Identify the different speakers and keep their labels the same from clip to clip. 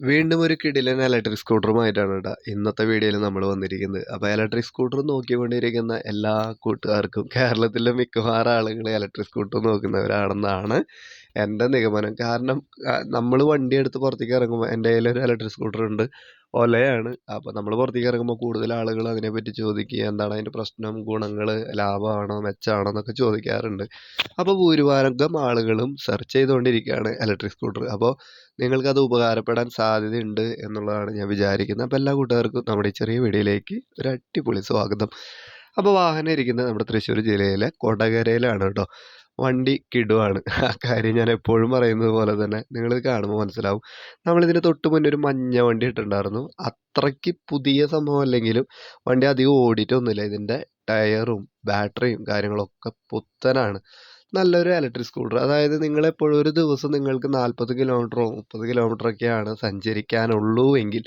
Speaker 1: വീണ്ടും ഒരു കിടിലൻ ഇലക്ട്രിക് സ്കൂട്ടറുമായിട്ടാണ് കേട്ടോ ഇന്നത്തെ വീഡിയോയിൽ നമ്മൾ വന്നിരിക്കുന്നത്. അപ്പോൾ ഇലക്ട്രിക് സ്കൂട്ടർ നോക്കിക്കൊണ്ടിരിക്കുന്ന എല്ലാ കൂട്ടുകാർക്കും കേരളത്തിലെ മിക്കവാറും ആളുകൾ ഇലക്ട്രിക് സ്കൂട്ടർ നോക്കുന്നവരാണെന്നാണ് എന്റെ നിഗമനം കാരണം നമ്മൾ വണ്ടി എടുത്ത് പുറത്തേക്ക് ഇറങ്ങുമ്പോൾ എന്റെ കയ്യിൽ ഒരു ഇലക്ട്രിക് സ്കൂട്ടർ ഉണ്ട് ഒലയാണ്. അപ്പോൾ നമ്മൾ പുറത്തേക്ക് ഇറങ്ങുമ്പോൾ കൂടുതൽ ആളുകൾ അതിനെപ്പറ്റി ചോദിക്കുക എന്താണ് അതിന്റെ പ്രശ്നം ഗുണങ്ങൾ ലാഭമാണോ മെച്ചമാണോ എന്നൊക്കെ ചോദിക്കാറുണ്ട്. അപ്പോൾ ഭൂരിഭാഗം ആളുകളും സെർച്ച് ചെയ്തുകൊണ്ടിരിക്കുകയാണ് ഇലക്ട്രിക് സ്കൂട്ടർ അപ്പോൾ നിങ്ങൾക്കത് ഉപകാരപ്പെടാൻ സാധ്യതയുണ്ട് എന്നുള്ളതാണ് ഞാൻ വിചാരിക്കുന്നത്. അപ്പോൾ എല്ലാ കൂട്ടുകാർക്കും നമ്മുടെ ചെറിയ വീഡിയോയിലേക്ക് ഒരു അടിപൊളി സ്വാഗതം. അപ്പോൾ വാഹനം ഇരിക്കുന്നത് നമ്മുടെ തൃശ്ശൂർ ജില്ലയിലെ കൊടകരയിലാണ് കേട്ടോ. വണ്ടി കിടുവാണ്. ആ കാര്യം ഞാൻ എപ്പോഴും പറയുന്നത് പോലെ തന്നെ നിങ്ങളിത് കാണുമ്പോൾ മനസ്സിലാവും. നമ്മളിതിന് തൊട്ട് മുന്നേ ഒരു മഞ്ഞ വണ്ടി ഇട്ടിട്ടുണ്ടായിരുന്നു. അത്രയ്ക്ക് പുതിയ സംഭവം അല്ലെങ്കിലും വണ്ടി അധികം ഓടിയിട്ടൊന്നുമില്ല ഇതിന്റെ ടയറും ബാറ്ററിയും കാര്യങ്ങളൊക്കെ പുത്തനാണ്. നല്ലൊരു ഇലക്ട്രിക് സ്കൂട്ടർ. അതായത് നിങ്ങളെപ്പോഴും ഒരു ദിവസം നിങ്ങൾക്ക് നാൽപ്പത് കിലോമീറ്ററോ മുപ്പത് കിലോമീറ്ററൊക്കെയാണ് സഞ്ചരിക്കാനുള്ളൂ എങ്കിൽ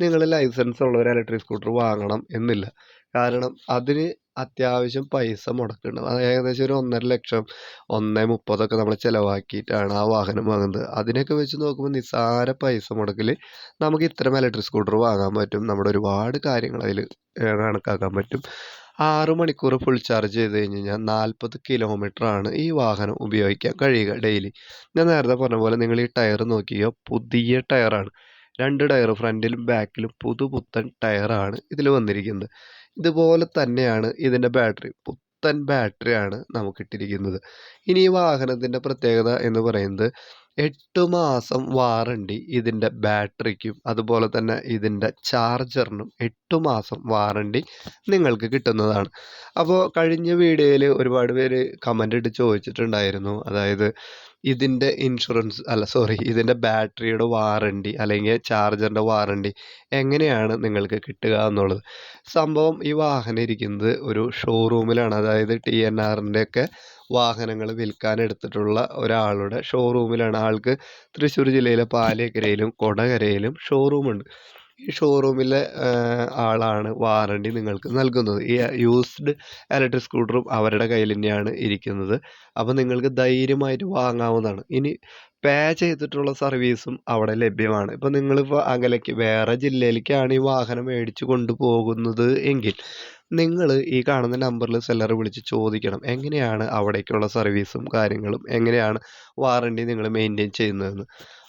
Speaker 1: നിങ്ങൾ ലൈസൻസ് ഉള്ള ഒരു ഇലക്ട്രിക് സ്കൂട്ടർ വാങ്ങണം എന്നില്ല. കാരണം അതിന് അത്യാവശ്യം പൈസ മുടക്കുന്നുണ്ട് അത് ഏകദേശം ഒരു ഒന്നര ലക്ഷം ഒന്നേ മുപ്പതൊക്കെ നമ്മൾ ചിലവാക്കിയിട്ടാണ് ആ വാഹനം വാങ്ങുന്നത്. അതിനൊക്കെ വെച്ച് നോക്കുമ്പോൾ നിസ്സാര പൈസ മുടക്കിൽ നമുക്ക് ഇത്തരം ഇലക്ട്രിക് സ്കൂട്ടർ വാങ്ങാൻ പറ്റും. നമ്മുടെ ഒരുപാട് കാര്യങ്ങൾ അതിൽ കണക്കാക്കാൻ പറ്റും. ആറ് മണിക്കൂർ ഫുൾ ചാർജ് ചെയ്ത് കഴിഞ്ഞ് കഴിഞ്ഞാൽ നാൽപ്പത് ആണ് ഈ വാഹനം ഉപയോഗിക്കാൻ കഴിയുക ഡെയിലി ഞാൻ നേരത്തെ പറഞ്ഞ പോലെ നിങ്ങൾ ഈ ടയർ നോക്കിയോ പുതിയ ടയറാണ് രണ്ട് ടയർ ഫ്രണ്ടിലും ബാക്കിലും പുതുപുത്തൻ ടയറാണ് ഇതിൽ വന്നിരിക്കുന്നത്. ഇതുപോലെ തന്നെയാണ് ഇതിന്റെ ബാറ്ററി. പുത്തൻ ബാറ്ററിയാണ് നമുക്ക് ഇട്ടിരിക്കുന്നത് ഇനി ഈ വാഹനത്തിന്റെ പ്രത്യേകത എന്ന് പറയുന്നത് എട്ട് മാസം വാറണ്ടി ഇതിന്റെ ബാറ്ററിക്കും അതുപോലെ തന്നെ ഇതിന്റെ ചാർജറിനും എട്ട് മാസം വാറണ്ടി നിങ്ങൾക്ക് കിട്ടുന്നതാണ്. അപ്പോൾ കഴിഞ്ഞ വീഡിയോയിൽ ഒരുപാട് പേര് കമന്റ് ഇട്ട് ചോദിച്ചിട്ടുണ്ടായിരുന്നു. അതായത് ഇതിന്റെ ഇൻഷുറൻസ് അല്ല സോറി ഇതിന്റെ ബാറ്ററിയുടെ വാറണ്ടി അല്ലെങ്കിൽ ചാർജറിന്റെ വാറണ്ടി എങ്ങനെയാണ് നിങ്ങൾക്ക് കിട്ടുക എന്നുള്ളത്. സംഭവം ഈ വാഹനം ഇരിക്കുന്നത് ഒരു ഷോറൂമിലാണ് അതായത് ടി എൻ ആറിന്റെയൊക്കെ വാഹനങ്ങൾ വിൽക്കാൻ എടുത്തിട്ടുള്ള ഒരാളുടെ ഷോറൂമിലാണ് ആൾക്ക് തൃശ്ശൂർ ജില്ലയിലെ പാലക്കരയിലും കൊടകരയിലും ഷോറൂമുണ്ട് ഈ ഷോറൂമിലെ ആളാണ് വാറണ്ടി നിങ്ങൾക്ക് നൽകുന്നത്. ഈ യൂസ്ഡ് ഇലക്ട്രിക് സ്കൂട്ടറും അവരുടെ കയ്യിൽ തന്നെയാണ് ഇരിക്കുന്നത്. അപ്പോൾ നിങ്ങൾക്ക് ധൈര്യമായിട്ട് വാങ്ങാവുന്നതാണ്. ഇനി പേ ചെയ്തിട്ടുള്ള സർവീസും അവിടെ ലഭ്യമാണ്. ഇപ്പോൾ നിങ്ങളിപ്പോൾ അകലേക്ക് വേറെ ജില്ലയിലേക്കാണ് ഈ വാഹനം മേടിച്ച് കൊണ്ടുപോകുന്നത് എങ്കിൽ നിങ്ങൾ ഈ കാണുന്ന നമ്പറിൽ സെല്ലർ വിളിച്ച് ചോദിക്കണം. എങ്ങനെയാണ് അവിടേക്കുള്ള സർവീസും കാര്യങ്ങളും? എങ്ങനെയാണ് വാറണ്ടി നിങ്ങൾ മെയിന്റെയിൻ ചെയ്യുന്നതെന്ന്?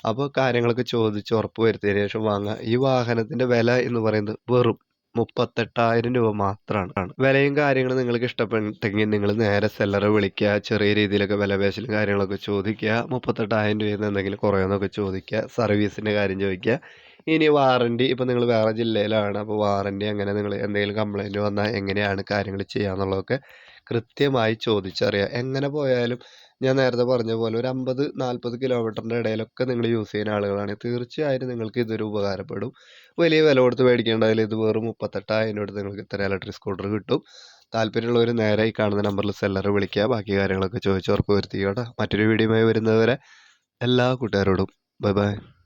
Speaker 1: അപ്പോൾ കാര്യങ്ങളൊക്കെ ചോദിച്ച് ഉറപ്പ് വരുത്തിയതിന് ശേഷം വാങ്ങുക ഈ വാഹനത്തിന്റെ വില എന്ന് പറയുന്നത് വെറും മുപ്പത്തെട്ടായിരം രൂപ മാത്രമാണ് വിലയും കാര്യങ്ങളും നിങ്ങൾക്ക് ഇഷ്ടപ്പെട്ടെങ്കിൽ നിങ്ങൾ നേരെ സെല്ലറെ വിളിക്കുക. ചെറിയ രീതിയിലൊക്കെ വില പേശലും കാര്യങ്ങളൊക്കെ ചോദിക്കുക. മുപ്പത്തെട്ടായിരം രൂപയിൽ നിന്ന് എന്തെങ്കിലും കുറയുമെന്നൊക്കെ ചോദിക്കുക. സർവീസിന്റെ കാര്യം ചോദിക്കുക. ഇനി വാറണ്ടി ഇപ്പോൾ നിങ്ങൾ വേറെ ജില്ലയിലാണ് അപ്പോൾ വാറണ്ടി അങ്ങനെ നിങ്ങൾ എന്തെങ്കിലും കംപ്ലൈന്റ് വന്നാൽ എങ്ങനെയാണ് കാര്യങ്ങൾ ചെയ്യുക എന്നുള്ളതൊക്കെ കൃത്യമായി ചോദിച്ചറിയുക എങ്ങനെ പോയാലും ഞാൻ നേരത്തെ പറഞ്ഞ പോലെ ഒരു അമ്പത് നാൽപ്പത് കിലോമീറ്ററിന്റെ ഇടയിലൊക്കെ നിങ്ങൾ യൂസ് ചെയ്യുന്ന ആളുകളാണ്. തീർച്ചയായും നിങ്ങൾക്ക് ഇതൊരു ഉപകാരപ്പെടും. വലിയ വില കൊടുത്ത് മേടിക്കേണ്ടതിൽ ഇത് വെറും മുപ്പത്തെട്ടായിരം രൂപ നിങ്ങൾക്ക് ഇത്ര ഇലക്ട്രിക് സ്കൂട്ടർ കിട്ടും. താല്പര്യമുള്ളവർ നേരെ ഈ കാണുന്ന നമ്പറിൽ സെല്ലർ വിളിക്കുക. ബാക്കി കാര്യങ്ങളൊക്കെ ചോദിച്ച് ഉറപ്പ് വരുത്തിക്കോട്ടെ. മറ്റൊരു വീഡിയോയുമായി വരുന്നവരെ എല്ലാ കൂട്ടുകാരോടും ബൈ ബൈ